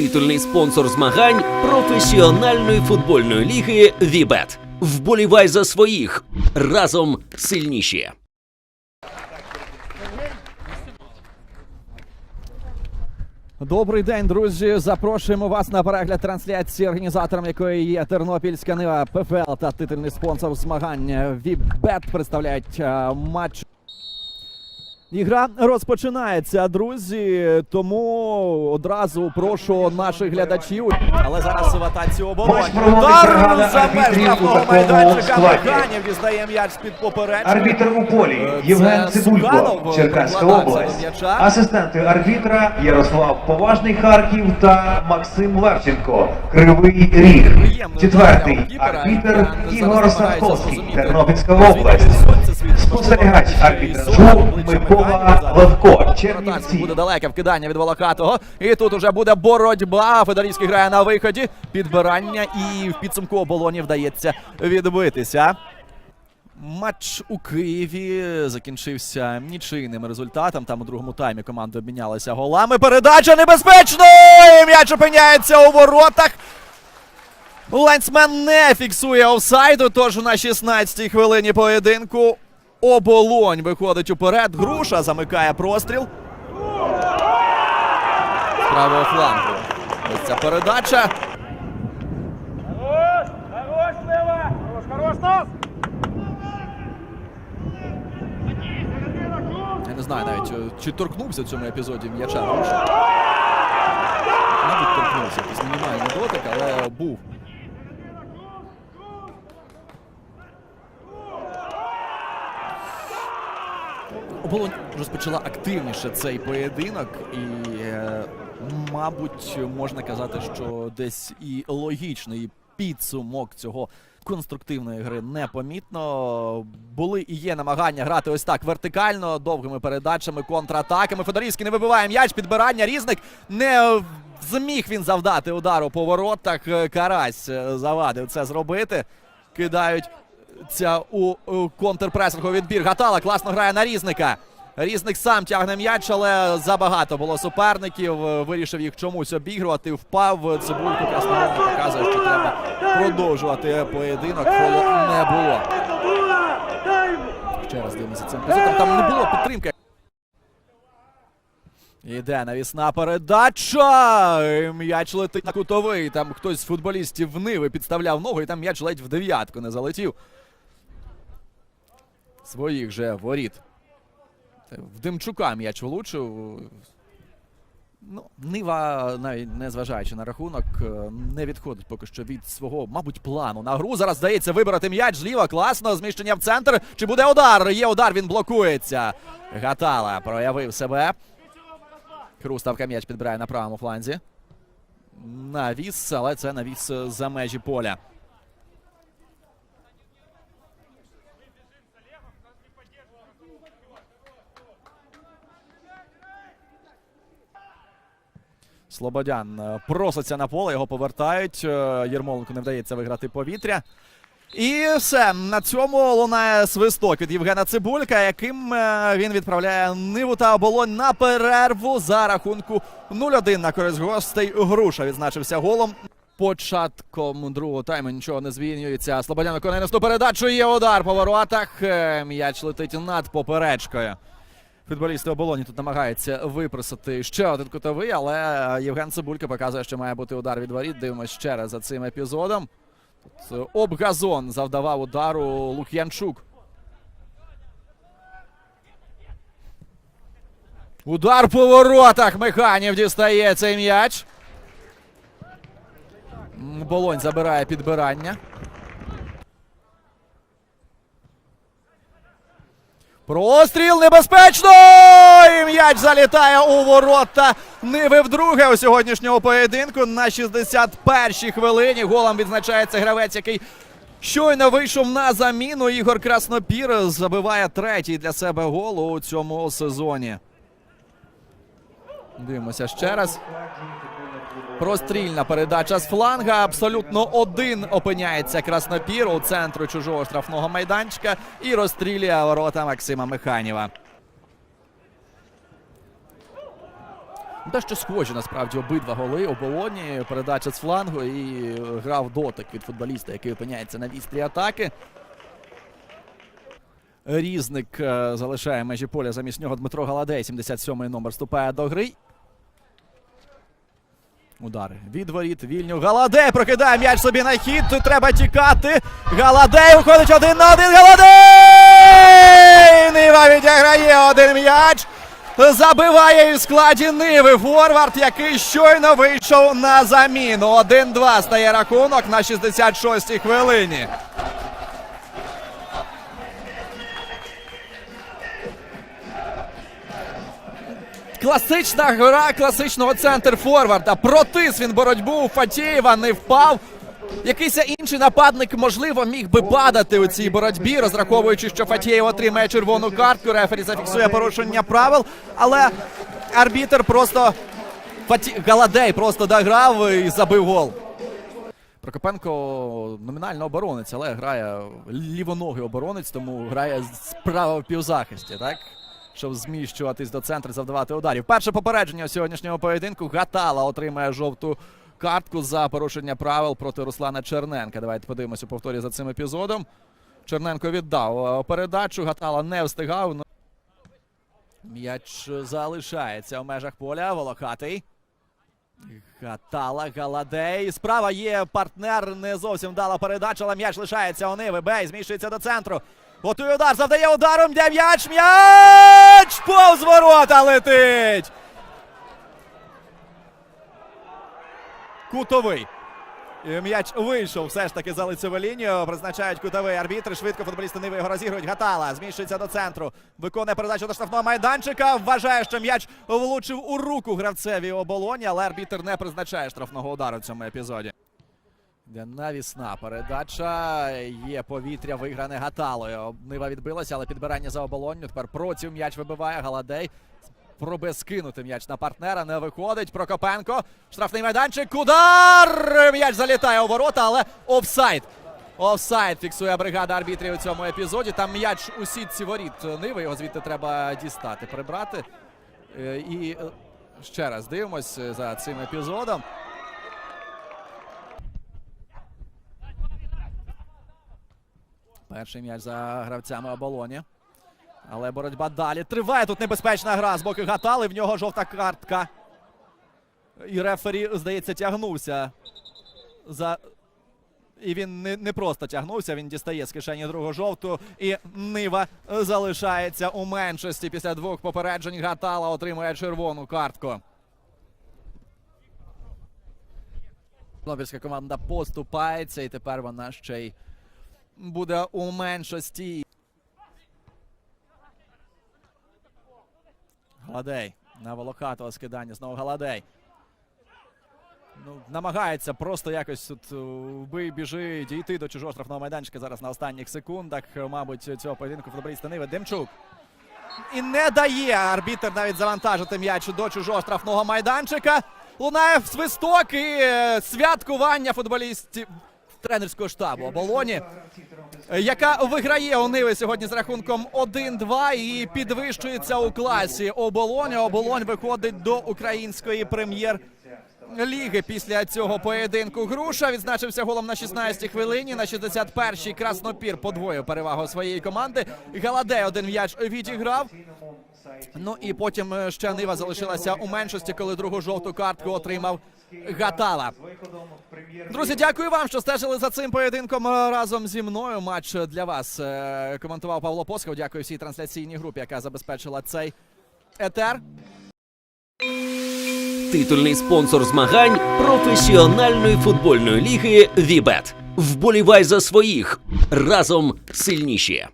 Титульний спонсор змагань професіональної футбольної ліги Вібет. Вболівай за своїх разом сильніші. Добрий день, друзі. Запрошуємо вас на перегляд трансляції, організатором якої є Тернопільська Нива ПФЛ та титульний спонсор змагань Вібет представляють е, матч. Ігра розпочинається, друзі. Тому одразу прошу наших глядачів. Але зараз в атаці проводить Удар за меж штрафного майданчика. Механів дістає м'яч з-під поперечки. Арбітр у полі Е, Євген Цибулько, Черкаська область. Асистенти арбітра Ярослав Поважний Харків та Максим Левченко. Кривий Ріг. Четвертий арбітр Ігор Садковський, Тернопільська область. Спостерігач можливо, арбітра Микола Левко, Чернівці. буде далеке вкидання від Волохатого. І тут уже буде боротьба. Федорівський грає на виході. Підбирання і в підсумку оболоні вдається відбитися. Матч у Києві закінчився нічийним результатом. Там у другому таймі команди обмінялися голами. Передача небезпечно! І М'яч опиняється у воротах. Лайнсмен не фіксує офсайду, тож на 16-й хвилині поєдинку оболонь виходить уперед. Груша замикає простріл. З правого флангу. Ось ця передача. Я не знаю навіть, чи торкнувся в цьому епізоді м'яча Груша. Мабуть, торкнувся. Якийсь мінімальний дотик, але був. Оболонь розпочала активніше цей поєдинок, і, е, мабуть, можна казати, що десь і логічний підсумок цього конструктивної гри непомітно. Були і є намагання грати ось так вертикально, довгими передачами, контратаками. Федорівський не вибиває м'яч, підбирання різник. Не зміг він завдати удару по воротах. Карась е, завадив це зробити. Кидають ця у, у контрпресингу відбір. Гатала класно грає на різника. Різник сам тягне м'яч, але забагато було суперників. Е, Вирішив їх чомусь обігрувати. Впав цибульку. Красномовно показує, що треба продовжувати поєдинок. Фолу не було. Ще раз дивимося цим епізодом. Там не було підтримки. Іде навісна передача. М'яч летить на кутовий. Там хтось з футболістів в Ниви підставляв ногу, і там м'яч ледь в дев'ятку не залетів. Своїх же воріт. В Демчука м'яч влучив. Ну, Нива, навіть не зважаючи на рахунок, е, не відходить поки що від свого, мабуть, плану на гру. Зараз здається вибрати м'яч зліва. Класно. Зміщення в центр. Чи буде удар? Є удар, він блокується. Гатала проявив себе. Хруставка м'яч підбирає на правому фланзі. Навіс, але це навіс за межі поля. Слободян е, проситься на поле, його повертають. Е, Єрмоленку не вдається виграти повітря. І все. На цьому лунає свисток від Євгена Цибулька, яким е, він відправляє Ниву та оболонь на перерву за рахунку 0-1 на користь гостей. Груша відзначився голом. Початком другого тайму нічого не змінюється. Слободян виконає наступну передачу. Є удар по воротах. М'яч летить над поперечкою. Футболісти оболоні тут намагаються випросити ще один кутовий, але Євген Цибулька показує, що має бути удар від воріт. Дивимось ще раз за цим епізодом. Тут е, об газон завдавав удару Лук'янчук. Удар по воротах. Механів дістає цей м'яч. Болонь забирає підбирання. Простріл небезпечно! І м'яч залітає у ворота Ниви вдруге у сьогоднішнього поєдинку на 61-й хвилині. Голом відзначається гравець, який щойно вийшов на заміну. Ігор Краснопір забиває третій для себе гол у цьому сезоні. Дивимося ще раз. Прострільна передача з фланга. Абсолютно один опиняється Краснопір у центру чужого штрафного майданчика і розстрілює ворота Максима Механіва. Дещо схожі насправді обидва голи оболоні, передача з флангу і е, грав дотик від футболіста, який опиняється на вістрі атаки. Різник е, залишає межі поля замість нього Дмитро Галадей, 77-й номер, вступає до гри. Удари від воріт, вільню. Галадей прокидає м'яч собі на хід. Треба тікати. Галадей уходить один на один. Галадей! Нива відіграє один м'яч. Забиває в складі Ниви Форвард, який щойно вийшов на заміну. 1-2 стає рахунок на 66-й хвилині. Класична гра класичного центр форварда. Протис він боротьбу у Фатєєва не впав. Якийсь інший нападник, можливо, міг би падати у цій боротьбі, розраховуючи, що Фатєєв отримає червону картку. Рефері зафіксує порушення правил. Але арбітер просто Фаті... Галадей просто дограв і забив гол. Прокопенко номінально оборонець, але грає лівоногий оборонець, тому грає справа в півзахисті, так? Щоб зміщуватись до центру, завдавати ударів. Перше попередження сьогоднішнього поєдинку. Гатала отримає жовту картку за порушення правил проти Руслана Черненка. Давайте подивимося у повторі за цим епізодом. Черненко віддав е, передачу. Гатала не встигав. Ну, М'яч залишається в межах поля. Волохатий. Гатала Галадей. Справа є партнер. Не зовсім вдала передача, але м'яч лишається у Ниви. Бей зміщується до центру. Готує удар, завдає ударом. Де м'яч? М'яч! Повз ворота летить! Кутовий. М'яч вийшов все ж таки за лицеву лінію. Призначають кутовий арбітр. Швидко футболісти Ниви його розігрують. Гатала зміщується до центру. Виконує передачу до штрафного майданчика. Вважає, що м'яч влучив у руку гравцеві оболоні, але арбітр не призначає штрафного удару в цьому епізоді. Йде навісна передача. Є повітря вигране Гаталою. Нива відбилася, але підбирання за оболонню. Тепер проти м'яч вибиває Галадей. Пробує скинути м'яч на партнера. Не виходить. Прокопенко. Штрафний майданчик. Удар! М'яч залітає у ворота, але офсайд. Офсайд фіксує бригада арбітрів у цьому епізоді. Там м'яч у сітці воріт Ниви. Його звідти треба дістати, прибрати. Е, І е, ще раз дивимось е, за цим епізодом. Перший м'яч за гравцями оболоні. Але боротьба далі. Триває тут небезпечна гра з боку Гатали. В нього жовта картка. І рефері, здається, тягнувся. За... І він не, не просто тягнувся, він дістає з кишені другу жовту. І Нива залишається у меншості. Після двох попереджень Гатала отримує червону картку. Тернопільська команда поступається, і тепер вона ще й буде у меншості. Галадей на Волохатого скидання. Знову Галадей. Ну, намагається просто якось тут е, вбий, біжи, дійти до чужого штрафного майданчика зараз на останніх секундах. Мабуть, цього поєдинку футболіста Ниви Демчук. І не дає арбітер навіть завантажити м'яч до чужого штрафного майданчика. Лунає свисток і е, святкування футболістів тренерського штабу оболоні, е, яка виграє у Ниви сьогодні з рахунком 1-2 і підвищується у класі оболоні. Оболонь виходить до української прем'єр. Ліги після цього поєдинку Груша відзначився голом на 16-й хвилині. На 61-й Краснопір подвоїв перевагу своєї команди. Галадей один м'яч відіграв. Ну і потім е, ще Нива залишилася у меншості, коли другу жовту картку отримав Гатала. Друзі, дякую вам, що стежили за цим поєдинком е, разом зі мною. Матч для вас е, коментував Павло Посхов. Дякую всій трансляційній групі, яка забезпечила цей етер. Титульний спонсор змагань професіональної футбольної ліги Вібет. Вболівай за своїх разом сильніші.